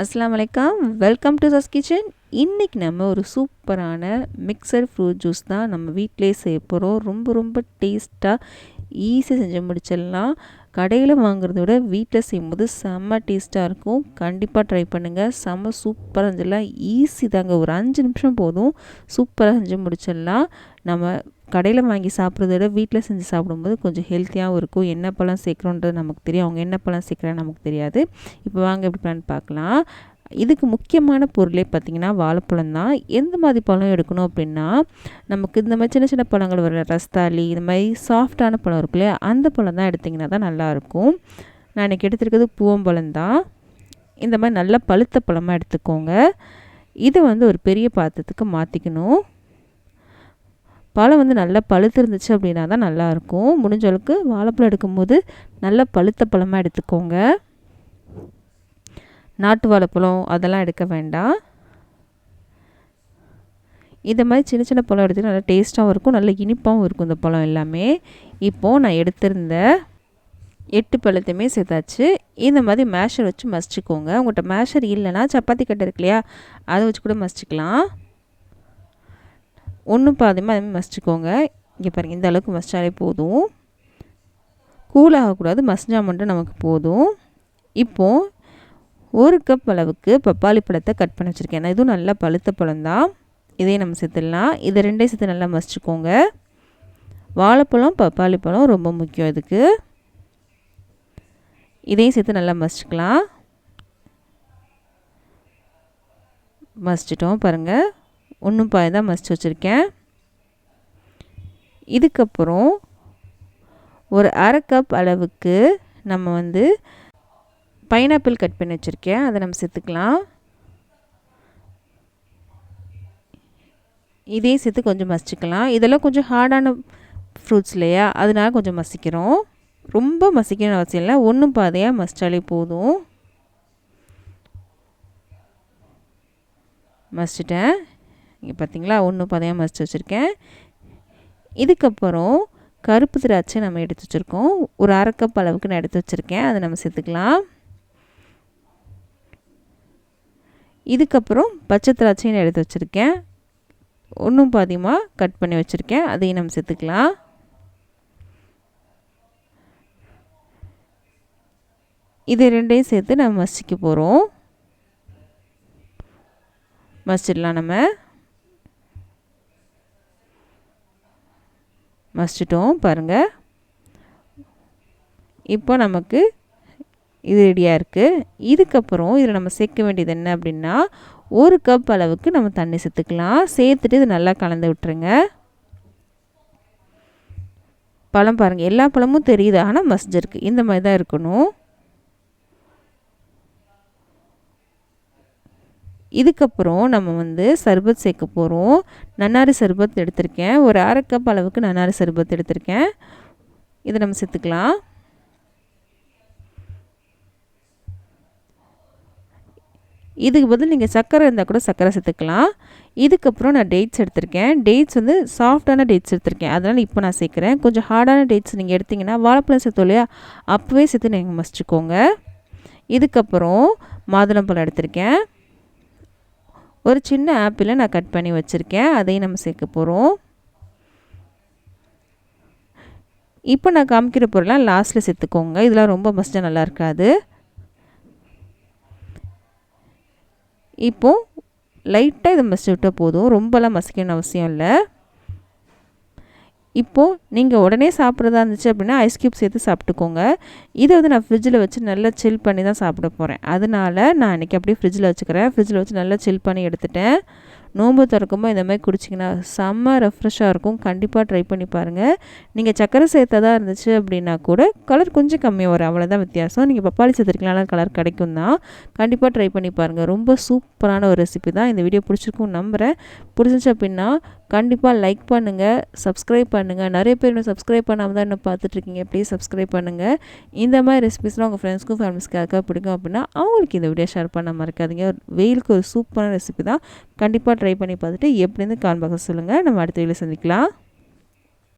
அஸ்லாம் வலைக்கம் welcome to சஸ் kitchen இன்றைக்கி நம்ம ஒரு சூப்பரான மிக்சர் ஃப்ரூட் ஜூஸ் தான் நம்ம வீட்டிலே செய்ய போகிறோம் ரொம்ப ரொம்ப டேஸ்ட்டாக ஈஸியாக செஞ்சு முடிச்சிடலாம். கடையில் வாங்குறத விட வீட்டில் செய்யும்போது செம்ம டேஸ்ட்டாக இருக்கும். கண்டிப்பாக ட்ரை பண்ணுங்கள் செம்ம சூப்பராக செஞ்சிடலாம். ஈஸி தாங்க. ஒரு அஞ்சு நிமிஷம் போதும். சூப்பராக செஞ்சு முடிச்சிடலாம். நம்ம கடையில் வாங்கி சாப்பிட்றத விட வீட்டில் செஞ்சு சாப்பிடும்போது கொஞ்சம் ஹெல்த்தியாகவும் இருக்கும். என்ன பழம் சேர்க்குறோன்றது நமக்கு தெரியும். அவங்க என்ன பழம் சேர்க்குறான்னு நமக்கு தெரியாது. இப்போ வாங்க எப்படி பிளான் பார்க்கலாம். இதுக்கு முக்கியமான பொருளே பார்த்திங்கன்னா வாழைப்பழம் தான். எந்த மாதிரி பழம் எடுக்கணும் அப்படின்னா நமக்கு இந்த மாதிரி சின்ன சின்ன பழங்கள் வர ரஸ்தாலி இந்த மாதிரி சாஃப்டான பழம் இருக்கு இல்லையா? அந்த பழம் தான் எடுத்திங்கன்னா தான் நல்லாயிருக்கும் நான் இன்றைக்கி எடுத்துருக்கிறது பூவம்பழம் தான். இந்த மாதிரி நல்லா பழுத்த பழமாக எடுத்துக்கோங்க. இதை வந்து ஒரு பெரிய பாத்திரத்துக்கு மாற்றிக்கணும் பழம் வந்து நல்லா பழுத்து இருந்துச்சு அப்படின்னா தான் நல்லாயிருக்கும். முடிஞ்ச அளவுக்கு வாழைப்பழம் எடுக்கும்போது நல்ல பழுத்த பழமாக எடுத்துக்கோங்க. நாட்டு வாழைப்பழம் அதெல்லாம் எடுக்க வேண்டாம். இந்த மாதிரி சின்ன சின்ன பழம் எடுத்து நல்லா டேஸ்ட்டாகவும் இருக்கும் நல்ல இனிப்பாகவும் இருக்கும் இந்த பழம் எல்லாமே. இப்போது நான் எடுத்திருந்த எட்டு பழத்தையுமே சேர்த்தாச்சு. இந்த மாதிரி மேஷர் வச்சு மசிச்சுக்கோங்க. உங்கள்கிட்ட மேஷர் இல்லைன்னா சப்பாத்தி கட்டை இருக்கு இல்லையா? அதை வச்சு கூட மசிச்சுக்கலாம். ஒன்றும் பாதியமாக அதுமாதிரி மசிச்சுக்கோங்க. இங்கே பாருங்கள் இந்த அளவுக்கு மசிச்சாலே போதும். கூல் ஆகக்கூடாது மசிஞ்சால் மட்டும் நமக்கு போதும். இப்போது ஒரு கப் அளவுக்கு பப்பாளி பழத்தை கட் பண்ணி வச்சுருக்கேன். இதுவும் நல்லா பழுத்த பழம் தான். இதையும் நம்ம சேர்த்துடலாம். இதை ரெண்டையும் சேர்த்து நல்லா மசிச்சுக்கோங்க. வாழைப்பழம் பப்பாளி பழம் ரொம்ப முக்கியம் இதுக்கு. இதையும் சேர்த்து நல்லா மசிச்சுக்கலாம். மசிச்சிட்டோம் பாருங்கள் ஒன்றும் பாய் தான் மசித்து வச்சுருக்கேன். இதுக்கப்புறம் ஒரு அரை கப் அளவுக்கு நம்ம வந்து பைனாப்பிள் கட் பண்ணி வச்சுருக்கேன். அதை நம்ம சேர்த்துக்கலாம். இதையும் சேர்த்து கொஞ்சம் மசிச்சுக்கலாம். இதெல்லாம் கொஞ்சம் ஹார்டான ஃப்ரூட்ஸ் இல்லையா? அதனால கொஞ்சம் மசிக்கிறோம். ரொம்ப மசிக்கணும்னு அவசியம் இல்லை. ஒன்றும் பாதையாக மசித்தாலே போதும். மசிச்சிட்டேன். இங்கே பார்த்தீங்களா ஒன்று பதையாக மசித்து வச்சுருக்கேன். இதுக்கப்புறம் கருப்பு திராட்சை நம்ம எடுத்து வச்சுருக்கோம். ஒரு அரைக்கப் அளவுக்கு நான் எடுத்து வச்சுருக்கேன். அதை நம்ம சேர்த்துக்கலாம். இதுக்கப்புறம் பச்சை திராட்சையும் நான் எடுத்து வச்சுருக்கேன். ஒன்றும் பாதியமாக கட் பண்ணி வச்சுருக்கேன். அதையும் நம்ம சேர்த்துக்கலாம். இது ரெண்டையும் சேர்த்து நம்ம மசிக்க போகிறோம் மசிடலாம் நம்ம. மசிச்சிட்டோம் பாருங்கள் இப்போ நமக்கு இது ரெடியாக இருக்குது இதுக்கப்புறம் இதில் நம்ம சேர்க்க வேண்டியது என்ன அப்படின்னா ஒரு கப் அளவுக்கு நம்ம தண்ணி சேர்த்துக்கலாம். சேர்த்துட்டு இது நல்லா கலந்து விட்டுருங்க. பழம் பாருங்கள் எல்லா பழமும் தெரியுது. ஆனால் மசிஞ்சிருக்கு. இந்த மாதிரி தான் இருக்கணும். இதுக்கப்புறம் நம்ம வந்து சர்பத் சேர்க்க போகிறோம் நன்னாரி சர்பத் எடுத்திருக்கேன். ஒரு அரை கப் அளவுக்கு நன்னாரி சர்பத் எடுத்திருக்கேன். இதை நம்ம சேர்த்துக்கலாம். இதுக்கு பதில் நீங்கள் சர்க்கரை இருந்தால் கூட சர்க்கரை சேர்த்துக்கலாம். இதுக்கப்புறம் நான் டேட்ஸ் எடுத்திருக்கேன். டேட்ஸ் வந்து சாஃப்டான டேட்ஸ் எடுத்திருக்கேன். அதனால் இப்போ நான் சேர்க்குறேன். கொஞ்சம் ஹார்டான டேட்ஸ் நீங்கள் எடுத்திங்கன்னா வாழைப்பழம் சேர்த்தோம் இல்லையா? அப்போவே சேர்த்து நீங்கள் மசிச்சுக்கோங்க. இதுக்கப்புறம் மாதுளம்பழம் எடுத்திருக்கேன். ஒரு சின்ன ஆப்பிளை நான் கட் பண்ணி வச்சுருக்கேன். அதையும் நம்ம சேர்க்க போகிறோம் இப்போ நான் காமிக்கிற பொருளாம் லாஸ்ட்டில் சேர்த்துக்கோங்க. இதெல்லாம் ரொம்ப மஸ்ட்டாக நல்லா இருக்காது. இப்போது லைட்டாக இதை மசிச்சு விட்டால் போதும். ரொம்பலாம் மசிக்கணும்னு அவசியம் இல்லை. இப்போது நீங்கள் உடனே சாப்பிட்றதா இருந்துச்சு அப்படின்னா ஐஸ் க்யூப் சேர்த்து சாப்பிட்டுக்கோங்க. இதை வந்து நான் ஃப்ரிட்ஜில் வச்சு நல்லா சில் பண்ணி தான் சாப்பிட போகிறேன் அதனால் நான் இன்றைக்கி அப்படியே ஃப்ரிட்ஜில் வச்சுக்கிறேன். ஃப்ரிட்ஜில் வச்சு நல்லா சில் பண்ணி எடுத்துட்டேன். நோம்பு திறக்கும்போது இந்த மாதிரி குடிச்சிங்கன்னா செம்ம ரெஃப்ரெஷ்ஷாக இருக்கும். கண்டிப்பாக ட்ரை பண்ணி பாருங்கள் நீங்கள் சக்கரை சேர்த்ததாக இருந்துச்சு அப்படின்னா கூட கலர் கொஞ்சம் கம்மியாக வரும். அவ்வளோதான் வித்தியாசம். நீங்கள் பப்பாளி சேர்த்துருக்கலாம் கலர் கிடைக்கும் தான். கண்டிப்பாக ட்ரை பண்ணி பாருங்கள் ரொம்ப சூப்பரான ஒரு ரெசிபி தான். இந்த வீடியோ பிடிச்சிருக்கும் நம்புகிறேன் பிடிச்சிச்சு அப்படின்னா கண்டிப்பாக லைக் பண்ணுங்கள் சப்ஸ்கிரைப் பண்ணுங்கள் நிறைய பேர் இன்னும் சப்ஸ்கிரைப் பண்ணாமல் தான் இன்னும் பார்த்துட்ருக்கீங்க. ப்ளீஸ் சப்ஸ்கிரைப் பண்ணுங்கள் இந்த மாதிரி ரெசிபிஸ்லாம் உங்கள் ஃப்ரெண்ட்ஸ்க்கும் ஃபேமிலிஸ்க்காக பிடிக்கும் அப்படின்னா அவங்களுக்கு இந்த வீடியோ ஷேர் பண்ண மறக்காதீங்க. வெயிலுக்கு ஒரு சூப்பரான ரெசிபி தான் கண்டிப்பாக ட்ரை பண்ணி பார்த்துட்டு எப்படின்னு கால் பாக்ஸ் சொல்லுங்கள் நம்ம அடுத்த வீடியோ சந்திக்கலாம்.